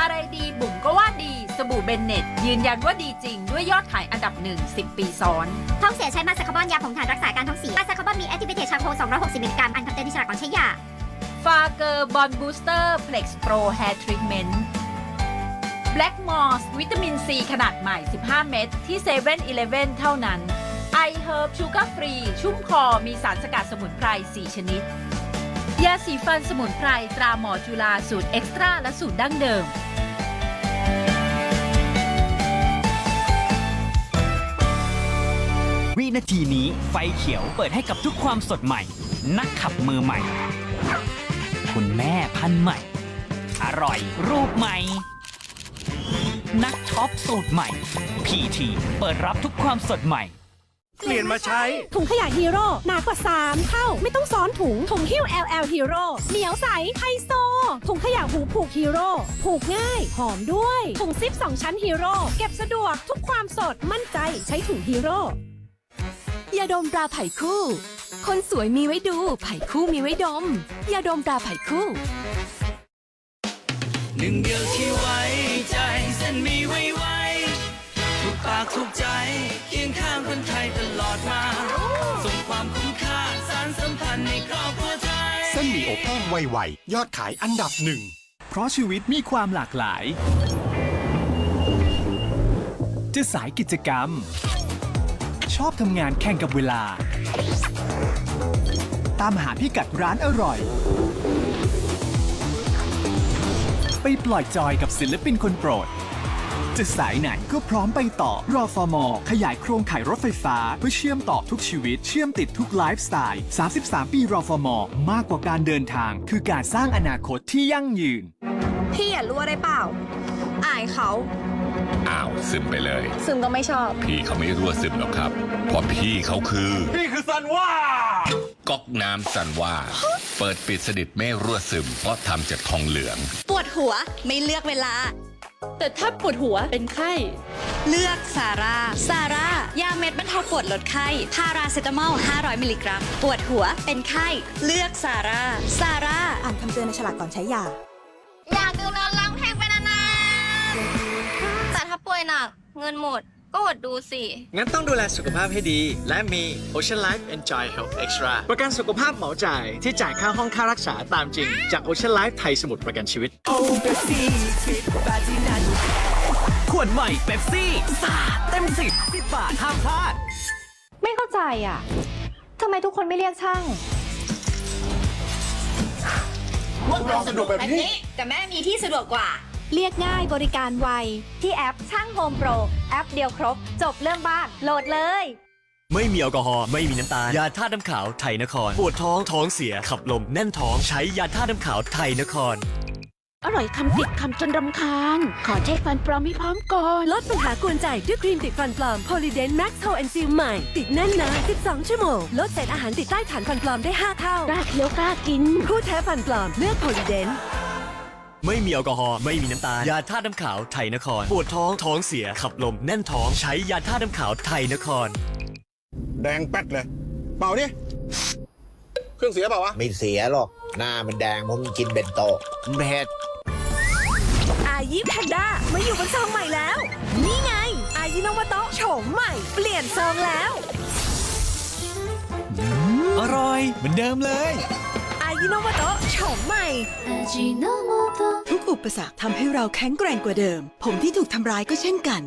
อะไรดีบุ๋มก็ว่าดีสบู่เบนเน็ต ยืนยันว่าดีจริงด้วยยอดขายอันดับหนึ่ง10 ปีซ้อน ท้องเสียใช้มาสคาร์บอนยาผงถ่านรักษาการท้องเสียมาสคาร์บอนมีแอคทิเวเทชาโค260มิลลิกรัมอันคำเตือนที่ฉลากก่อนใช้ยาฟาเกอร์บอลบูสเตอร์เพล็กซ์โปรแฮร์ทรีทเมนต์แบล็กมอสวิตามินซีขนาดใหม่ 15 เม็ดที่7 e เ e ่ e อเท่านั้น i Herb Sugar Free ชุ่มคอมีสารสกัดสมุนไพร4ชนิด ยาสีฟันสมุนไพรตราหมอจุฬาสูตรเอ็กซ์ตร้าและสูตรดั้งเดิม วินาทีนี้ไฟเขียวเปิดให้กับทุกความสดใหม่ นักขับมือใหม่ คุณแม่พันธุ์ใหม่ อร่อยรูปใหม่ นักช็อปสูตรใหม่ PT เปิดรับทุกความสดใหม่ เปลี่ยนมาใช้ ถุงขยะฮีโร่หนากว่า 3 เท่า ไม่ต้องซ้อนถุง ถุงหิ้ว LL Hero เหนียวใสไฮโซ ถุงขยะหูผูกฮีโร่ผูกง่าย หอมด้วย ถุงซิป 2 ชั้นฮีโร่เก็บสะดวกทุกความสดมั่นใจใช้ถุงฮีโร่ยาดมตราไผ่คู่ คนสวยมีไว้ดู ไผ่คู่มีไว้ดมยาดมตราไผ่คู่ หนึ่งเดียวที่ไว้ใจเส้นมีไว้ไว้ถูกปากถูกใจเคียงข้างคนไทยันในครอบครัวไทย เส้นหมี่อบแห้งไวๆยอดขายอันดับหนึ่ง เพราะชีวิตมีความหลากหลาย จะสายกิจกรรม ชอบทำงานแข่งกับเวลา ตามหาพิกัดร้านอร่อย ไปปล่อยจอยกับศิลปินคนโปรด จะสายไหนก็พร้อมไปต่อรอฟอร์มอขยายโครงข่ายรถไฟฟ้า เพื่อเชื่อมต่อทุกชีวิต เชื่อมติดทุกไลฟ์สไตล์ 33 ปีรอฟอร์มอมากกว่าการเดินทาง คือการสร้างอนาคตที่ยั่งยืน พี่อย่ารั่วได้เปล่า อายเขา อ้าว ซึมไปเลย ซึมก็ไม่ชอบ พี่เขาไม่รั่วซึมหรอกครับ เพราะพี่เขาคือ พี่คือซันว่าก๊อกน้ำสันว่า เปิดปิดสนิทไม่รั่วซึม เพราะทำจากทองเหลือง ปวดหัวไม่เลือกเวลา แต่ถ้าปวดหัวเป็นไข้ เลือกซาร่าซาร่ายาเม็ดบรรเทาปวดลดไข้ พาราเซตามอล 500 มิลลิกรัม ปวดหัวเป็นไข้ เลือกซาร่าซาร่าอ่านคำเตือนในฉลากก่อนใช้ยา อยากดูนอนร้องเพลงไปนานๆแต่ถ้าป่วยหนักเงินหมด ก็อดดูสิ งั้นต้องดูแลสุขภาพให้ดี และมี Ocean Life Enjoy Health Extra ประกันสุขภาพเหมาจ่าย ที่จ่ายค่าห้องค่ารักษาตามจริง จาก Ocean Life ไทยสมุทรประกันชีวิตขวดใหม่เป๊ปซี่สาดเต็มสิบสิบบาทห้ามพลาด ไม่เข้าใจอะ ทำไมทุกคนไม่เรียกช่างเราสะดวกแบบนี้ แต่แม่มีที่สะดวกกว่า เรียกง่ายบริการไว ที่แอปช่างโฮมโปรแอปเดียวครบ จบเรื่องบ้านโหลดเลย ไม่มีแอลกอฮอล์ไม่มีน้ำตาล ยาธาตุน้ำขาวไทยนคร ปวดท้องท้องเสีย ขับลมแน่นท้องใช้ยาธาตุน้ำขาวไทยนคร อร่อยคำติดคำจนรำคาญ ขอเช็คฟันปลอมให้พร้อมก่อน ลดปัญหากวนใจด้วยครีมติดฟันปลอม Polydent Max Hold and Seal ใหม่ ติดแน่นนาน12 ชั่วโมง ลดเศษอาหารติดใต้ฐานฟันปลอมได้ 5 เท่ากล้าเคี้ยวกล้ากินคู่แท้ฟันปลอมเลือก Polydent ไม่มีแอลกอฮอล์ไม่มีน้ำตาล ยาธาตุน้ำขาวไทยนคร ปวดท้องท้องเสียขับลมแน่นท้องใช้ยาธาตุน้ำขาวไทยนคร แดงแป๊ดเลย เป่าดิ เครื่องเสียเปล่าวะ ไม่เสียหรอก หน้ามันแดงเพราะมันกินเบนโตะเผ็ด อายิแพนด้ามาอยู่บนซองใหม่แล้ว นี่ไง อายิโนวโตะโฉมใหม่ เปลี่ยนซองแล้ว อร่อย เหมือนเดิมเลย อายิโนวโตะโฉมใหม่ ทุกอุปสรรคทำให้เราแข็งแกร่งกว่าเดิม ผมที่ถูกทำร้ายก็เช่นกัน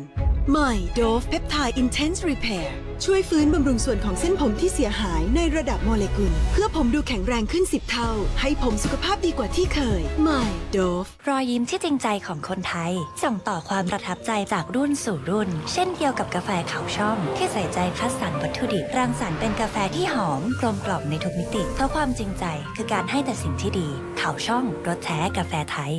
ใหม่ Dove Peptide Intense Repair ช่วยฟื้นบำรุงส่วนของเส้นผมที่เสียหายในระดับโมเลกุล เพื่อผมดูแข็งแรงขึ้น 10 เท่า ให้ผมสุขภาพดีกว่าที่เคย ใหม่ Dove รอยยิ้มที่จริงใจของคนไทย ส่งต่อความประทับใจจากรุ่นสู่รุ่น เช่นเดียวกับกาแฟเขาช่อง ที่ใส่ใจคัดสรรวัตถุดิบรังสรรค์เป็นกาแฟที่หอมกลมกล่อมในทุกมิติ เพราะความจริงใจคือการให้แต่สิ่งที่ดี เขาช่องรสแท้กาแฟไทย